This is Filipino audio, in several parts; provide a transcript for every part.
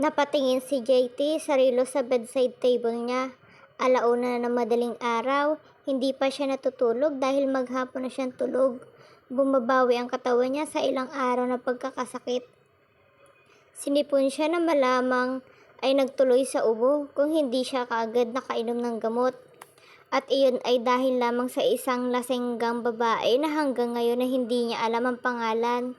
Napatingin si JT sarilo sa bedside table niya. Alauna na ng madaling araw, hindi pa siya natutulog dahil maghapon na siyang tulog. Bumabawi ang katawan niya sa ilang araw na pagkakasakit. Sinipon siya na malamang ay nagtuloy sa ubo kung hindi siya kaagad nakainom ng gamot. At iyon ay dahil lamang sa isang lasenggang babae na hanggang ngayon na hindi niya alam ang pangalan.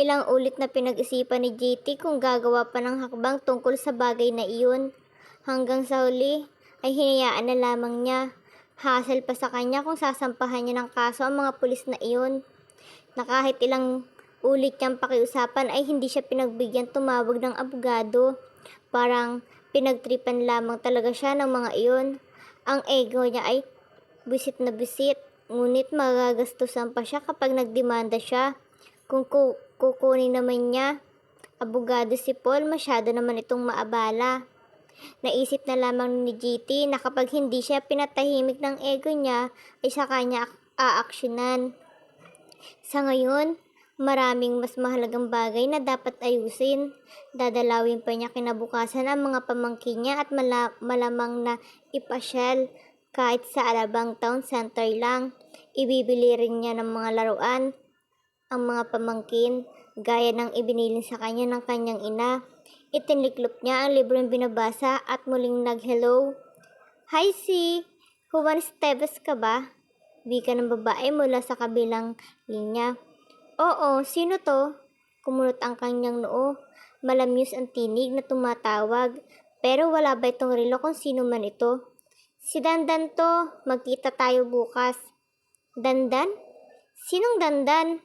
Ilang ulit na pinag-isipan ni JT kung gagawa pa ng hakbang tungkol sa bagay na iyon. Hanggang sa huli ay hinayaan na lamang niya. Hassle pa sa kanya kung sasampahan niya ng kaso ang mga pulis na iyon. Na kahit ilang ulit niyang pakiusapan ay hindi siya pinagbigyan tumawag ng abogado. Parang pinagtripan lamang talaga siya ng mga iyon. Ang ego niya ay bisit na bisit. Ngunit magagastusan pa siya kapag nagdemanda siya. Kung ku- kukunin naman niya, abogado si Paul, masyado naman itong maabala. Naisip na lamang ni GT na kapag hindi siya pinatahimik ng ego niya, ay sa kanya ak- aaksyonan. Sa ngayon, maraming mas mahalagang bagay na dapat ayusin. Dadalawin pa niya kinabukasan ang mga pamangkin niya at mala- malamang na ipasyal kahit sa Alabang Town Center lang. Ibibili rin niya ng mga laruan ang mga pamangkin gaya ng ibinilin sa kanya ng kanyang ina. Itinliklop niya ang librong binabasa at muling nag-hello. Hi, si! Juan Esteves ka ba? Wika ng babae mula sa kabilang linya. Oo, sino to? Kumunot ang kanyang noo. Malamyos ang tinig na tumatawag. Pero wala ba itong relo kung sino man ito? Si Dandan to. Magkita tayo bukas. Dandan? Sinong Dandan?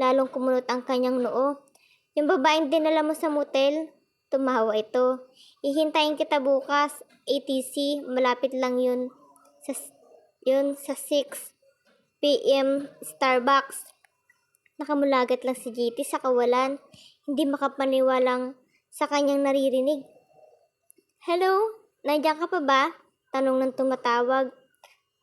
Lalong kumunot ang kanyang noo. Yung babaeng dinala mo sa motel? Tumawa ito. Ihintayin kita bukas. ATC, malapit lang yun. Sa, yun sa 6 p.m. Starbucks. Nakamulagat lang si JT sa kawalan. Hindi makapaniwalang sa kanyang naririnig. Hello? Nandiyan ka pa ba? Tanong ng tumatawag.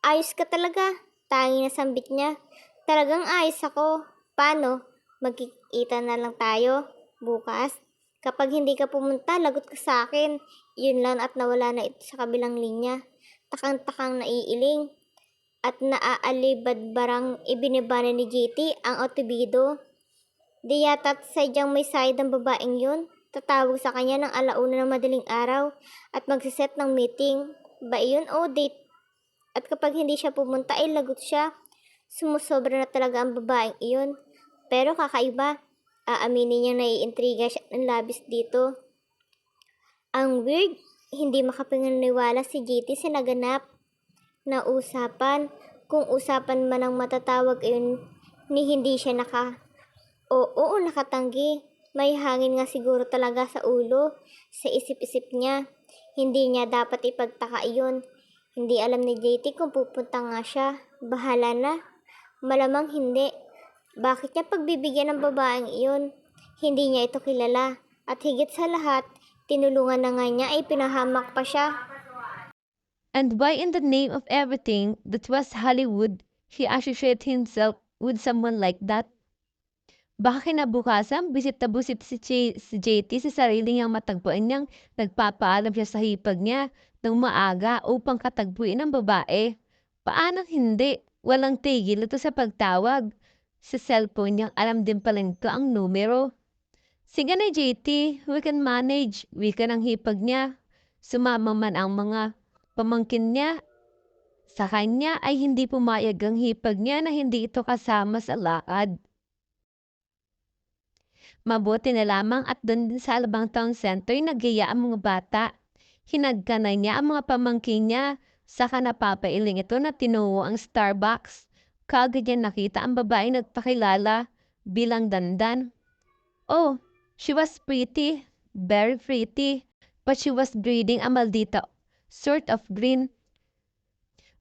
Ayos ka talaga. Tangi na sambit niya. Talagang ayos ako. Paano? Magkikita na lang tayo bukas. Kapag hindi ka pumunta, lagot ka sa akin. Yun lang at nawala na ito sa kabilang linya. Takang-takang naiiling. At naaalibad barang ibinibana ni JT ang otobido. Di yata't sadyang may side ang babaeng yun. Tatawag sa kanya ng alauna ng madaling araw at magsiset ng meeting. Ba yun o date? At kapag hindi siya pumunta ay lagot siya. Sumusobra na talaga ang babaeng iyon. Pero kakaiba, aaminin niya naiintriga siya ng labis dito. Ang weird, hindi makapanginiwala si JT sa naganap na usapan. Kung usapan man ang matatawag ayun, ni hindi siya naka... Oo, oo, nakatanggi. May hangin nga siguro talaga sa ulo, sa isip-isip niya. Hindi niya dapat ipagtaka iyon. Hindi alam ni JT kung pupunta nga siya. Bahala na. Malamang hindi. Bakit niya pagbibigyan ng babaeng iyon? Hindi niya ito kilala. At higit sa lahat, tinulungan na nga niya ay pinahamak pa siya. And why in the name of everything that was Hollywood, he associated himself with someone like that? Baka kinabukasan, bisit na busit si, J- si JT sa sarili niyang matagpuan niyang nagpapaalam siya sa hipag niya ng maaga upang katagpuin ang babae. Paanong hindi? Walang tigil ito sa pagtawag. Sa cellphone niyang alam din pala nito ang numero. Sige na JT, we can manage. Wika ng hipag niya. Sumama man ang mga pamangkin niya. Sa kanya ay hindi pumayag ang hipag niya na hindi ito kasama sa lakad. Mabuti na lamang at doon din sa Alabang Town Center nagyaya ang mga bata. Hinagkanay niya ang mga pamangkin niya. Saka napapailing ito na tinuwo ang Starbucks. Kagad niya nakita ang babae nagpakilala bilang dandan. Oh, she was pretty, very pretty, but she was breathing a maldita sort of green.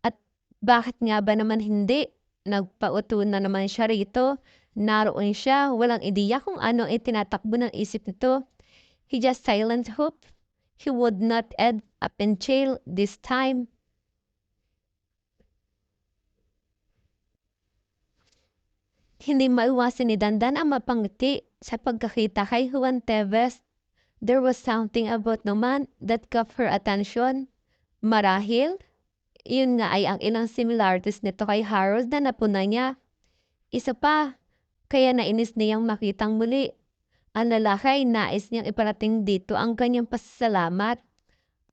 At bakit nga ba naman hindi? Nagpauto na naman siya rito. Naroon siya, walang ideya kung ano ay tinatakbo ng isip nito. He just silent hope he would not end up in jail this time. Hindi maiwasan ni Dandan ang mapangiti sa pagkakita kay Juan Teves. There was something about the man that caught her attention. Marahil, yun nga ay ang ilang similarities nito kay Harold na napuna niya. Isa pa, kaya nainis niyang makitang muli. Ang lalaki nais niyang iparating dito ang kanyang pasasalamat.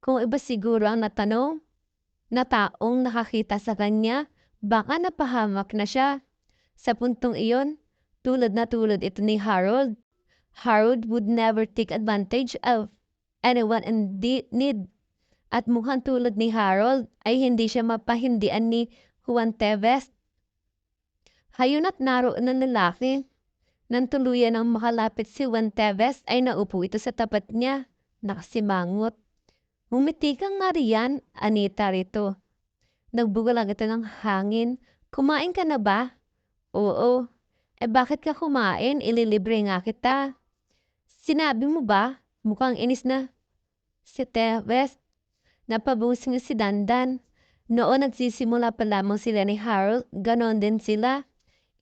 Kung iba siguro ang natanong, na taong nakakita sa kanya, baka napahamak na siya. Sa puntong iyon, tulad na tulad ito ni Harold. Harold would never take advantage of anyone in need. At mukhang tulad ni Harold ay hindi siya mapahindian ni Juan Teves. Hayun at naroon ng lalaki. Nang tuluyan ang makalapit si Juan Teves ay naupo ito sa tapat niya. Nakasimangot. Umiti kang nariyan, Anita rito. Nagbugalang ito ng hangin. Kumain ka na ba? Oo. Eh bakit ka kumain? Ililibre nga kita. Sinabi mo ba? Mukhang inis na. Si Teves. Napabusing si Dandan. Noon nagsisimula pa lamang sila ni Harold, ganon din sila.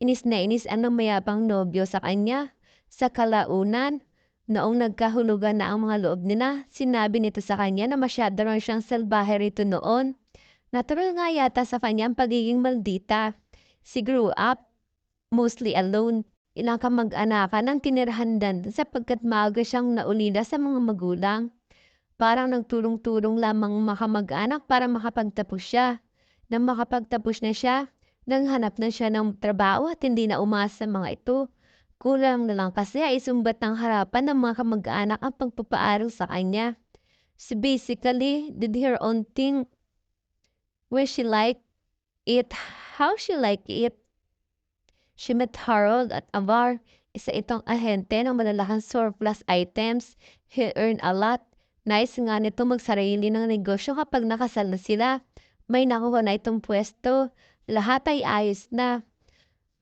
Inis na inis ang mayabang nobyo sa kanya. Sa kalaunan, noong nagkahulugan na ang mga loob nila, sinabi nito sa kanya na masyado rin siyang salbahe rito noon. Natural nga yata sa kanya ang pagiging maldita. She grew up mostly alone. Ilang kamag-anakan ang tinirhandan sapagkat maaga siyang naulila sa mga magulang. Parang nagtulong-tulong lamang makamag-anak para makapagtapos siya. Nang makapagtapos na siya, nang hanap na siya ng trabaho at hindi na umasa sa mga ito. Kulang na lang kasi ay sumbat ng harapan ng mga kamag-anak ang pagpapaaral sa kanya. So basically, did her own thing where she liked it, how she liked it. She met Harold at Avar, isa itong ahente ng malalaking surplus items. He earned a lot. Nice nga nito magsarili ng negosyo kapag nakasal na sila. May nakuha na itong pwesto. Lahat ay ayos na.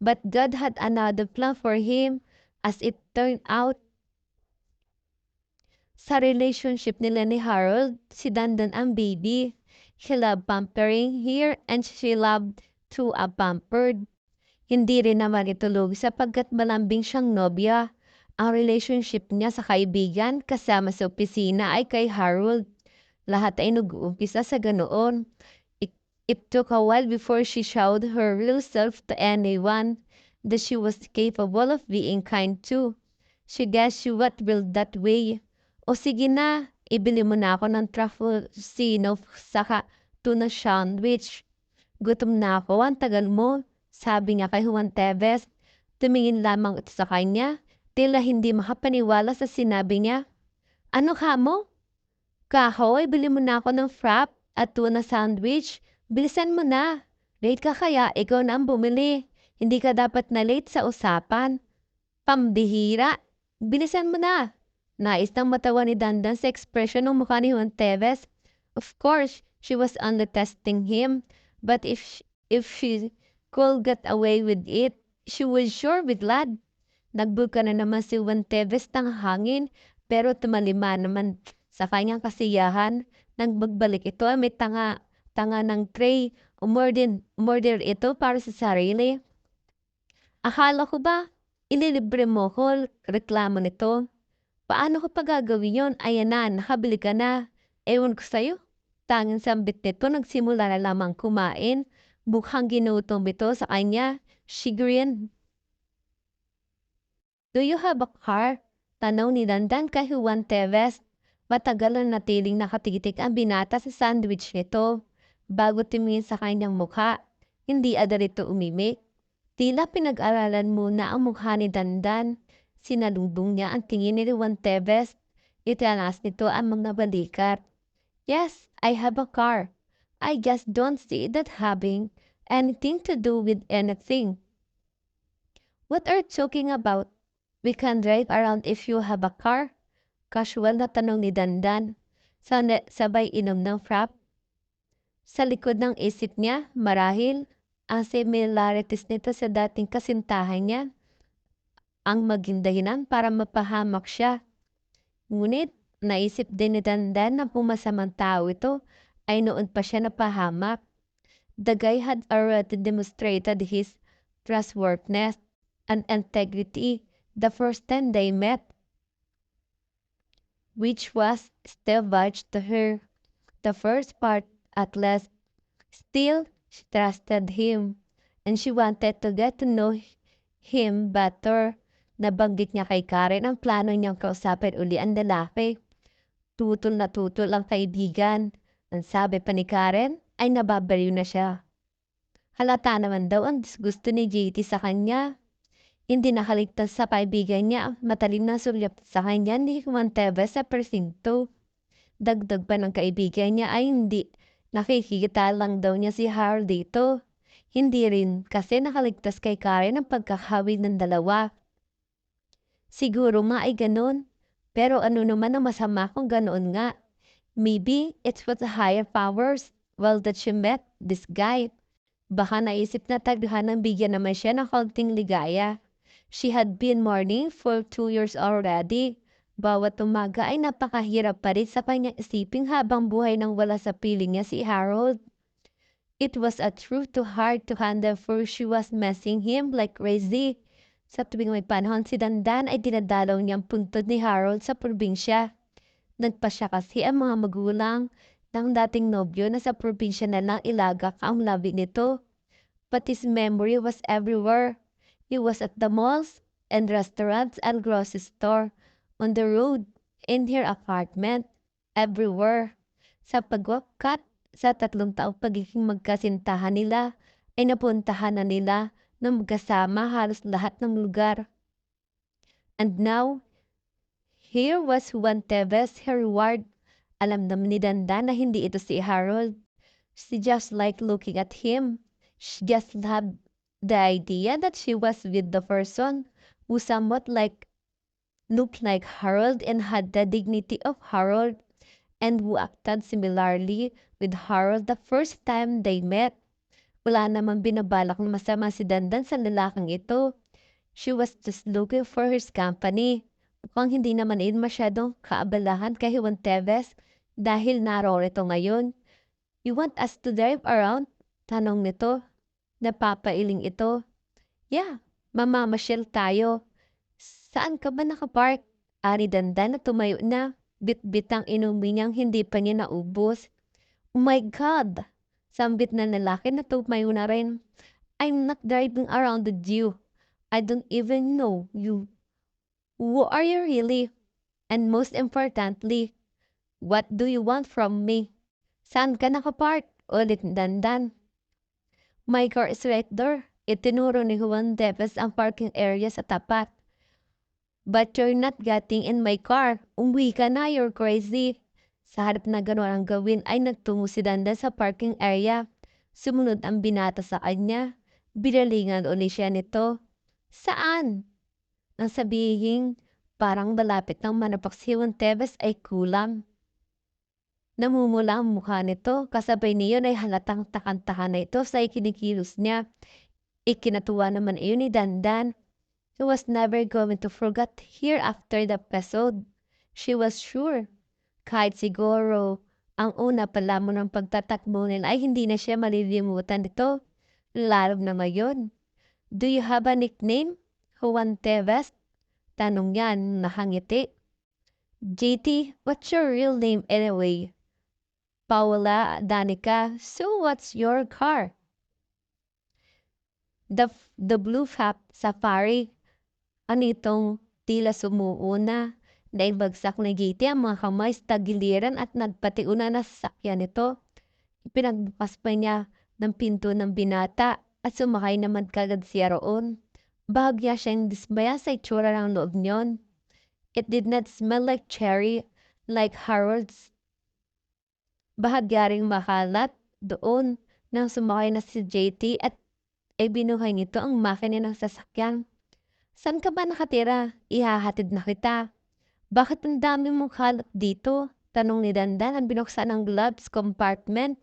But God had another plan for him as it turned out. Sa relationship nila ni Harold, si Dandan ang baby. He loved pampering here and she loved to a pampered. Hindi rin naman ito lugi sapagkat malambing siyang nobya. Ang relationship niya sa kaibigan kasama sa opisina ay kay Harold. Lahat ay nag-uumpisa sa ganoon. It, it took a while before she showed her real self to anyone that she was capable of being kind to. She guessed she what will that way. O sige na, ibili mo na ako ng truffle sino saka tuna sandwich. Gutom na ako, ang mo. Sabi niya kay Juan Teves. Tumingin lamang ito sa kanya. Tila hindi makapaniwala sa sinabi niya. Ano ka mo? Kahoy, bili mo na ako ng frap at tuna sandwich. Bilisan mo na. Late ka kaya, ikaw na ang bumili. Hindi ka dapat na late sa usapan. Pambihira. Bilisan mo na. Nais nang matawa ni Dandan sa ekspresyon ng mukha ni Juan Teves. Of course, she was only testing him. But if she, if she could get away with it, she was sure be glad. Nagbulka na naman si Juan Teves ng hangin pero tumalima naman sa kanyang kasiyahan. Nang magbalik ito ay may tanga, tanga ng tray. Umorder, umorder ito para sa sarili. Akala ko ba, ililibre mo ko reklamo nito? Paano ko pa gagawin yun? Ayan na, nakabili ka na. Ewan ko sa'yo. Tanging sambit nito, nagsimula na lamang kumain. Mukhang ginutom ito sa kanya. She grinned. Do you have a car? Tanong ni Dandan kay Juan Teves. Matagal na natiling nakatitik ang binata sa sandwich nito. Bago tumingin sa kanyang mukha, hindi agad ito umimik. Tila pinag-aralan muna ang mukha ni Dandan. Sinalubong niya ang tingin ni Juan Teves. Itanas nito ang mga balikat. Yes, I have a car. I just don't see that having anything to do with anything. What are you talking about? We can drive around if you have a car. Casual na tanong ni Dandan. Sabay inom ng frap. Sa likod ng isip niya, marahil, ang similarities nito sa dating kasintahan niya ang maging dahilan para mapahamak siya. Ngunit, naisip din ni Dandan na pumasamang tao ito ay noon pa siya napahamak. The guy had already demonstrated his trustworthiness. and integrity the first time they met, which was still vouched to her. The first part, at least, still she trusted him, and she wanted to get to know him better. Nabanggit niya kay Karen ang plano niyang kausapin uli ang lalaki. Tutol na tutol ang kaibigan. Ang sabi pa ni Karen ay nababaliw na siya. Halata naman daw ang disgusto ni JT sa kanya. Hindi nakaligtas sa kaibigan niya matalim na sulyap sa kanya ni Juan Tevez sa presinto. Dagdag pa ng kaibigan niya ay hindi nakikita lang daw niya si Harold dito. Hindi rin kasi nakaligtas kay Karen ang pagkakawin ng dalawa. Siguro nga ay ganun. Pero ano naman ang masama kung ganoon nga? Maybe it was the higher powers well that she met this guy. Baka naisip na tagdahan ng bigyan naman siya ng konting ligaya. She had been mourning for two years already. Bawat umaga ay napakahirap pa rin sa kanyang isiping habang buhay nang wala sa piling niya si Harold. It was a truth too hard to handle for she was messing him like crazy. Sa tuwing may panahon si Dandan ay dinadalaw niyang puntod ni Harold sa probinsya. Nagpasya kasi ang mga magulang ng dating nobyo na sa probinsya na lang ilagak ang labi nito. But his memory was everywhere. He was at the malls and restaurants and grocery store, on the road, in her apartment, everywhere. Sa pagwakat, sa tatlong taong pagiging magkasintahan nila, ay napuntahan na nila na magkasama halos lahat ng lugar. And now, here was Juan Tevez, her reward. Alam naman ni Dandan na hindi ito si Harold. She just liked looking at him. She just loved the idea that she was with the person who somewhat like looked like Harold and had the dignity of Harold and who acted similarly with Harold the first time they met. Wala namang binabalak na masama si Dandan sa lalaking ito. She was just looking for his company. Mukhang hindi naman yun masyadong kaabalahan kay Juan Tevez dahil narorito ngayon. You want us to drive around? Tanong nito. Napapailing ito. Yeah, mamamasyal tayo. Saan ka ba nakapark? Ari Dandan na tumayo na. Bit-bitang inumin niyang hindi pa niya naubos. Oh my God! Sambit na lalaki na tumayo na rin. I'm not driving around with you. I don't even know you. Who are you really? And most importantly, what do you want from me? Saan ka nakapark? Ulit Dandan. My car is right there. Itinuro ni Juan Tevez ang parking area sa tapat. But you're not getting in my car. Umuwi ka na, you're crazy. Sa harap na gano'n ang gawin ay nagtungo si Dandan sa parking area. Sumunod ang binata sa kanya. Binalingan uli siya nito. Saan? Nang sabihin, parang malapit ng manapak si Juan Tevez ay kulam. Namumula ang mukha nito, kasabay niyon ay halatang takantahan na ito sa ikinikilos niya. Ikinatuwa naman iyon ni Dandan. He was never going to forget here after the episode. She was sure. Kahit siguro, ang una pala mo ng pagtatakbo nila ay hindi na siya malilimutan nito. Lalo na ngayon. Do you have a nickname? Juan Tevez? Tanong yan, nakangiti. JT, what's your real name anyway? Paula Danica, so what's your car? The, the Blue Fap Safari. Anitong tila sumuuna dahil bagsak ni JT ang mga kamay sa tagiliran at nagpatiuna na sasakyan nito. Pinagbukas pa niya ng pinto ng binata at sumakay naman kagad siya roon. Bahagya siyang dismaya sa itsura ng loob niyon. It did not smell like cherry, like Harold's. Bahagya ring makalat doon nang sumakay na si JT at ay binuhay nito ang makina ng sasakyan. San ka ba nakatira? Ihahatid na kita. Bakit ang dami mong kalat dito? Tanong ni Dandan ang binuksan ng gloves compartment.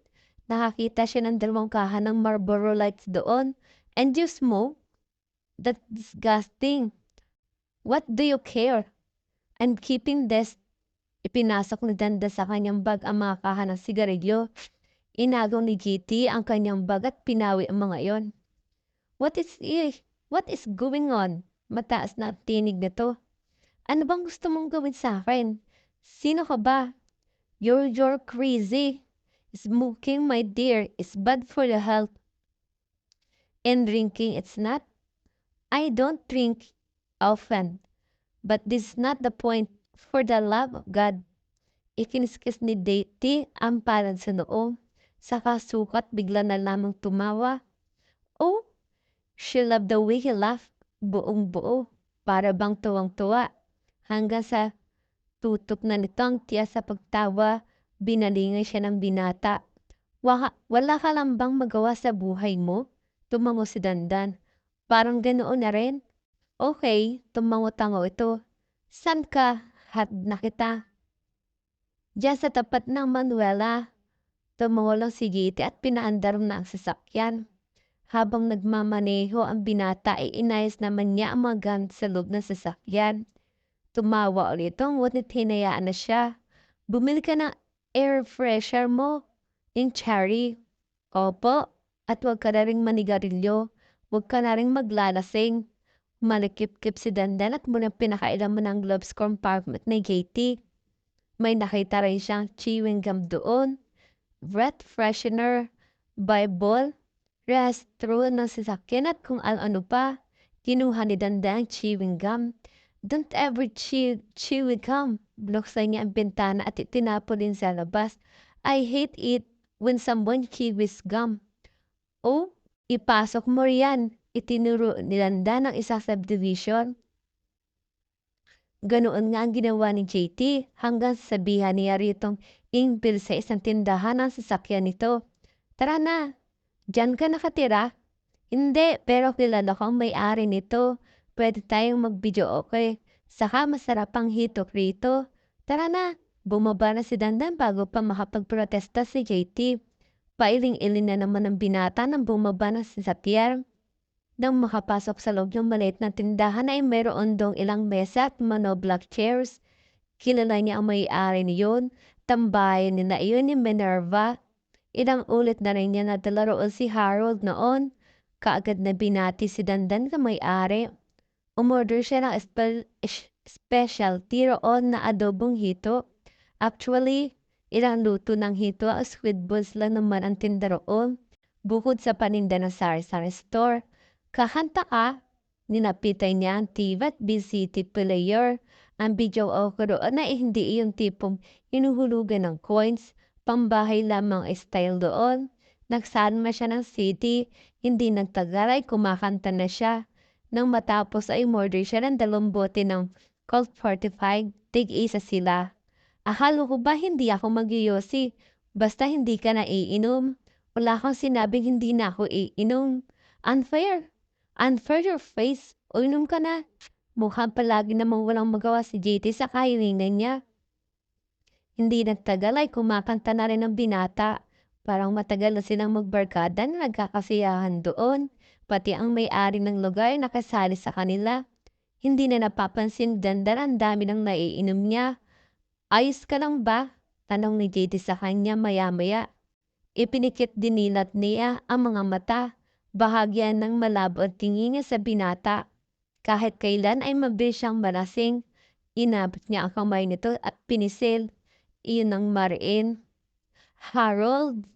Nakakita siya ng dalawang kahan ng Marlboro Lights doon. And you smoke? That's disgusting. What do you care? I'm keeping this. Ipinasok ni Danda sa kanyang bag ang mga kahan ng sigarilyo. Inagaw ni GT ang kanyang bag at pinawi ang mga iyon. What is it? What is going on? Mataas na tinig nito. Ano bang gusto mong gawin sa akin? Sino ka ba? You're, you're crazy. Smoking, my dear, is bad for the health. And drinking, it's not. I don't drink often. But this is not the point. For the love of God. Ikiniskis ni Deity ang palad sa noo. Saka sukat bigla na lamang tumawa. Oh, she loved the way he laughed. Buong buo. Para bang tuwang-tuwa. Hanggang sa tutok na nito ang tiya sa pagtawa. Binalingay siya ng binata. Waka, wala ka lang bang magawa sa buhay mo? Tumango si Dandan. Parang ganoon na rin. Okay, tumango-tango ito. San ka? Hat na kita. Diyan sa tapat ng Manuela. Tumango lang si Giti at pinaandar na ang sasakyan. Habang nagmamaneho ang binata ay inayos naman niya ang mga gamit sa loob ng sasakyan. Tumawa ulit ito ngunit hinayaan na siya. Bumili ka ng air fresher mo. Yung cherry. Opo. At huwag ka na rin manigarilyo. Huwag ka na rin maglalasing. Malikip-kip si Dandan at muna pinakailan mo ng gloves compartment ni Katie. May nakita rin siyang chewing gum doon. Breath freshener, Bible, restro ng sasakyan at kung ano pa. Kinuha ni Dandan ang chewing gum. Don't ever chew, chew gum. Bloksan niya ang bintana at itinapon din sa labas. I hate it when someone chews gum. Oh, ipasok mo riyan. Itinuro ni Dandan ang isang subdivision. Ganoon nga ang ginawa ni JT hanggang sabihan niya ritong ingbil sa isang tindahan ang sasakyan nito. Tara na, dyan ka nakatira. Hindi, pero kilala ko ang may-ari nito. Pwede tayong mag-video okay. Saka masarap ang hitok rito. Tara na, bumaba na si Dandan bago pa makapagprotesta si JT. Pailing-iling na naman ang binata nang bumaba na si Satier. Nang makapasok sa loob ng maliit na tindahan ay mayroon dong ilang mesa at monoblock chairs. Kilala niya ang may-ari niyon, tambayan ni na iyon ni Minerva. Ilang ulit na rin niya nadala roon si Harold noon. Kaagad na binati si Dandan sa may-ari. Umorder siya ng espe- es- specialty roon na adobong hito. Actually, ilang luto ng hito ang squid balls lang naman ang tinda. Bukod sa paninda ng sari-sari store. Kahanta ka, ninapitay niya ang TV at BCT player. Ang video o roon na hindi yung tipong inuhulugan ng coins, pambahay lamang ang style doon. Nagsanma siya ng city, hindi nagtagal ay kumakanta na siya. Nang matapos ay murder siya ng dalawang bote ng Colt 45, tig-isa sila. Akala ko ba hindi ako magyoyosi? Basta hindi ka na iinom. Wala kang sinabing hindi na ako iinom. Unfair. Unfair your face. O inom ka na. Mukhang palagi namang walang magawa si JT sa kahilingan niya. Hindi nagtagal ay kumakanta na rin ang binata. Parang matagal na silang magbarkada na nagkakasiyahan doon. Pati ang may-ari ng lugar nakasali sa kanila. Hindi na napapansin dandan ang dami ng naiinom niya. Ayos ka lang ba? Tanong ni JT sa kanya maya-maya. Ipinikit din nilat niya ang mga mata. Bahagyan ng malabo at tingin niya sa binata. Kahit kailan ay mabilis siyang malasing. Inabot niya ang kamay nito at pinisil. Iyon ang mariin. Harold,